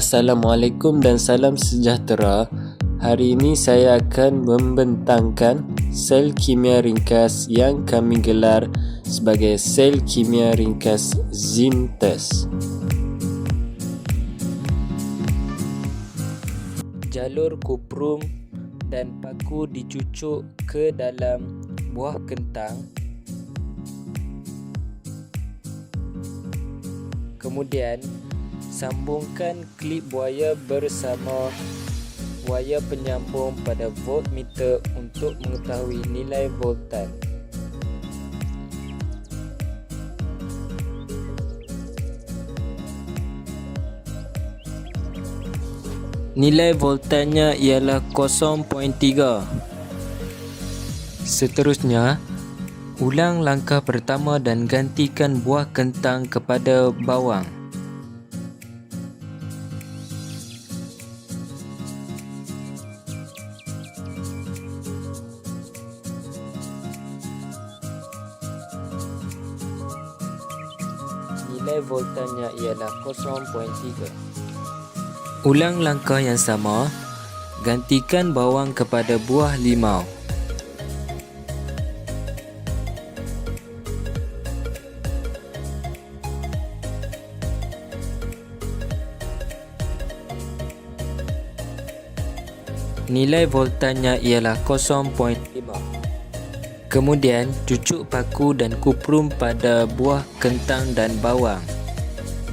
Assalamualaikum dan salam sejahtera. Hari ini saya akan membentangkan sel kimia ringkas yang kami gelar sebagai sel kimia ringkas Zintes. Jalur kuprum dan paku dicucuk ke dalam buah kentang Kemudian sambungkan klip buaya bersama wayar penyambung pada voltmeter untuk mengetahui nilai voltan. Nilai voltannya ialah 0.3. Seterusnya, ulang langkah pertama dan gantikan buah kentang kepada bawang. Voltanya ialah 0.3. Ulang langkah yang sama, gantikan bawang kepada buah limau. Nilai voltanya ialah 0.5. Kemudian cucuk paku dan kuprum pada buah kentang dan bawang.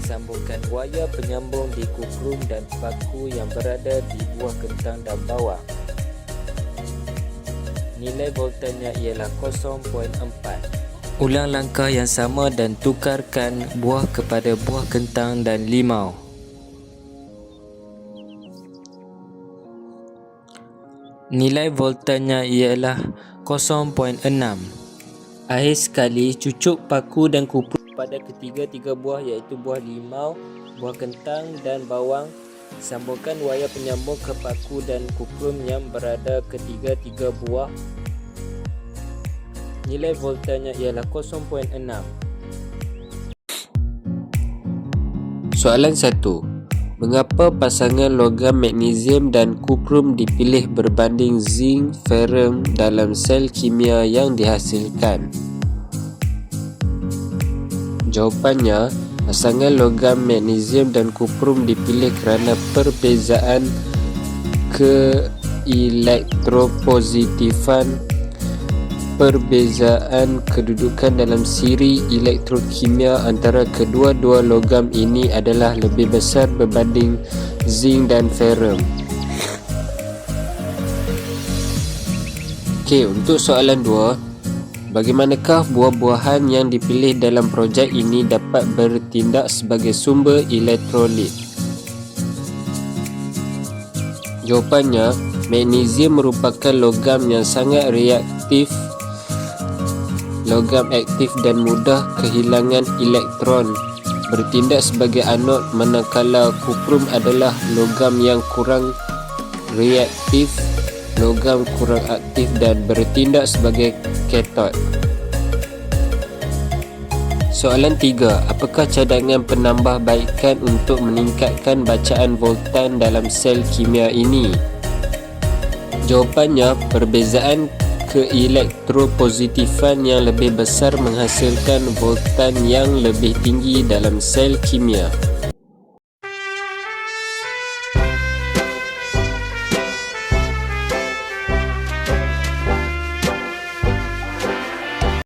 Sambungkan wayar penyambung di kuprum dan paku yang berada di buah kentang dan bawang. Nilai voltanya ialah 0.4. Ulang langkah yang sama dan tukarkan buah kepada buah kentang dan limau. Nilai voltanya ialah 0.6 Akhir sekali, cucuk paku dan kupu pada ketiga-tiga buah iaitu buah limau, buah kentang dan bawang. Sambungkan wayar penyambung ke paku dan kuprum yang berada ketiga-tiga buah. Nilai voltanya ialah 0.6 Soalan 1 Mengapa pasangan logam magnesium dan kuprum dipilih berbanding zinc ferrum dalam sel kimia yang dihasilkan? Jawapannya, pasangan logam magnesium dan kuprum dipilih kerana perbezaan keelektropositifan perbezaan kedudukan dalam siri elektrokimia antara kedua-dua logam ini adalah lebih besar berbanding zinc dan ferrum. Okey, untuk soalan dua, bagaimanakah buah-buahan yang dipilih dalam projek ini dapat bertindak sebagai sumber elektrolit? Jawapannya, magnesium merupakan logam yang sangat reaktif logam aktif dan mudah kehilangan elektron bertindak sebagai anod manakala kuprum adalah logam yang kurang reaktif logam kurang aktif dan bertindak sebagai katod Soalan 3. Apakah cadangan penambahbaikan untuk meningkatkan bacaan voltan dalam sel kimia ini? Jawapannya, perbezaan keelektropositifan yang lebih besar menghasilkan voltan yang lebih tinggi dalam sel kimia.